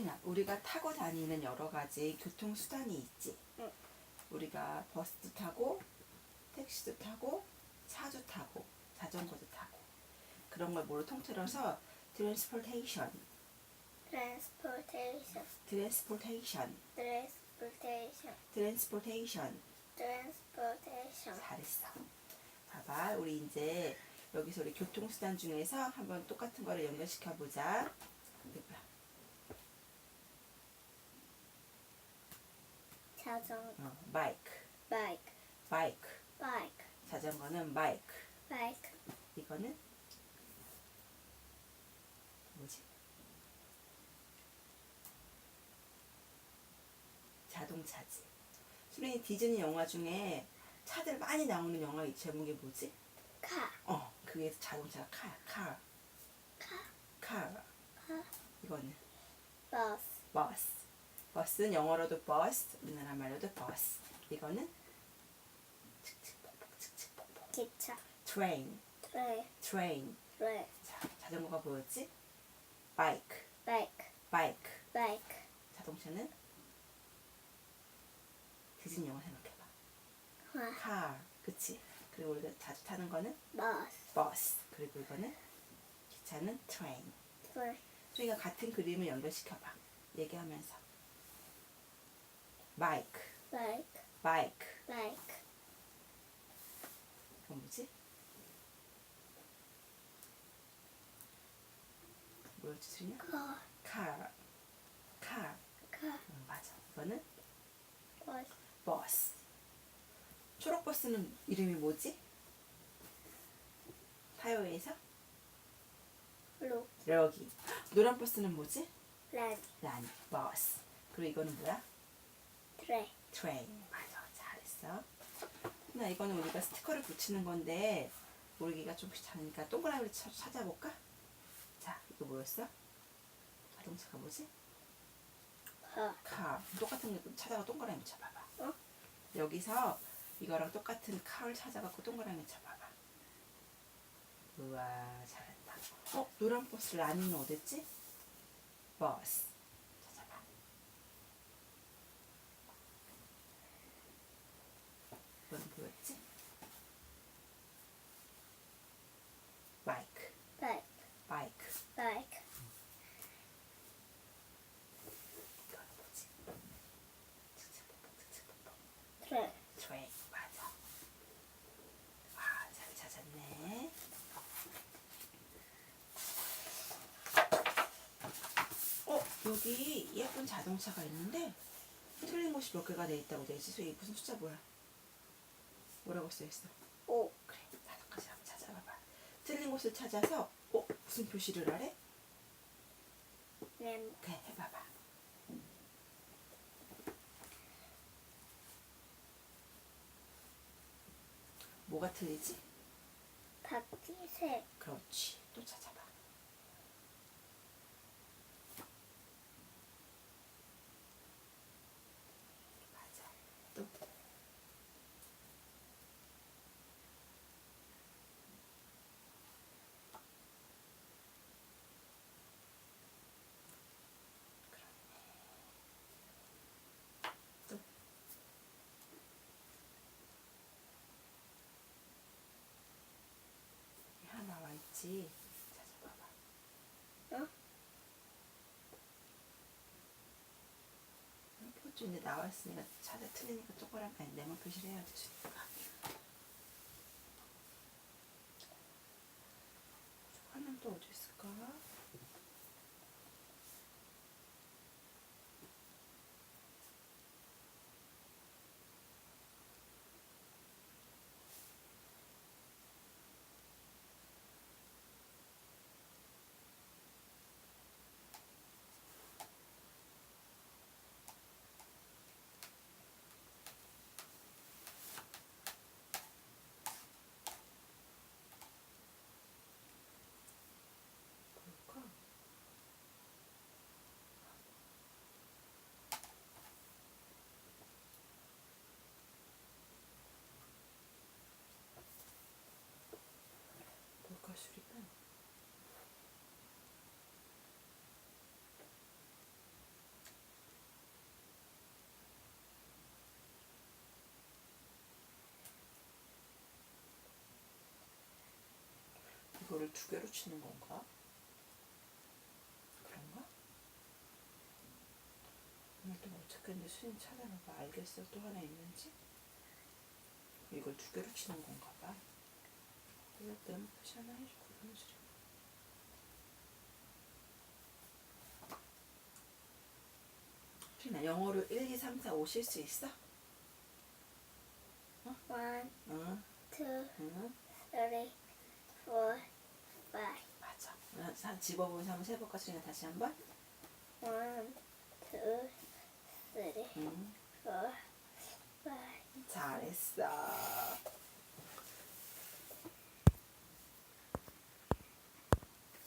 수진아, 우리가 타고 다니는 여러 가지 교통 수단이 있지. 응. 우리가 버스도 타고, 택시도 타고, 차도 타고, 자전거도 타고. 그런 걸 뭐로 통틀어서 transportation, transportation, transportation, transportation, transportation. transportation. 잘했어. 봐봐, 우리 이제 여기서 우리 교통수단 중에서 한번 똑같은 거를 연결시켜 보자. 이거야. 자전거, 어, 바이크, bike, 바이크. bike, 자전거는 바이크. bike, 이거는 뭐지? 자동차지. 수린이 디즈니 영화 중에 차들 많이 나오는 영화 이 제목이 뭐지? car, 어, 그게 자동차 카, 카, 카. car, 이거는 bus, 버스. 버스는 영어로도 버스, 우리나라 말로도 버스. 이거는. 기차, 트레인, train, 트레인. train, 자, 자전거가 뭐였지? 바이크, bike, 바이크. bike, 자동차는 디즈니 영화 생각해봐. car, 카, 그치? 그리고 우리가 자주 타는 거는 bus, 버스. 그리고 이거는 기차는 트레인. train, 저희가 같은 그림을 연결시켜봐. 얘기하면서. 바이크, bike, 바이크. bike, 그건 뭐지? 뭐였지, 수냐? car, 카, 카. car, 응, 맞아. 이거는 bus, 버스. 초록 버스는 이름이 뭐지? 타요에서 blue, 여기. 노란 버스는 뭐지? 란 버스. 그리고 이거는 뭐야? Train, 트레인. 맞아. 잘했어. 나 이거는 우리가 스티커를 붙이는 건데 모르기가 좀 귀찮으니까 동그라미를 쳐- 찾아볼까? 자, 이거 뭐였어? 자동차가 뭐지? car, 카. 똑같은 거 찾아가 동그라미 쳐봐봐. 어? 여기서 이거랑 똑같은 카를 찾아갖고 동그라미 쳐봐봐. 우와, 잘한다. 어, 노란 버스 라니는 어딨지? 버스. 찾아봐. 이건 뭐였지? 바이크. bike, 바이크. bike, 이건 뭐지? 칙칙폭폭, 칙칙폭폭. train, 트레인 맞아. 와, 잘 찾았네. 어, 여기 예쁜 자동차가 있는데 틀린 곳이 몇 개가 돼 있다고 돼 있지. 이 무슨 숫자 뭐야? 뭐라고 써 있어? o, 그래, 가지 한번 찾아봐봐. 틀린 곳을 찾아서 어, 무슨 표시를 하래? 램, 그래, 해봐봐. 뭐가 틀리지? 바퀴 색, 그렇지. 또 찾아봐. 맞아. 또. 그렇네. 또. 하나 와 있지. 찾아봐봐. 어? 표준에 나와 있으니까 찾아 틀리니까 동그라미 아니 네모 표시를 해야 되니까. 하나는 또 어디 있을까? 이걸 두 개로 치는 건가? 그런가? 오늘 또 어떻게 했는데 수인 찾아봐봐. 알겠어. 또 하나 있는지? 이걸 두 개로 치는 건가 봐. 어쨌든 표시 하나 해주고 그런. 수인아 영어로 1, 2, 3, 4, 5 쉴 수 있어? One, 응, two, 응. three, four, five. 맞아. 어, 사- 집어보면서 한번 세볼까 수인아 다시 한 번? One, two, three, four, five. 잘했어.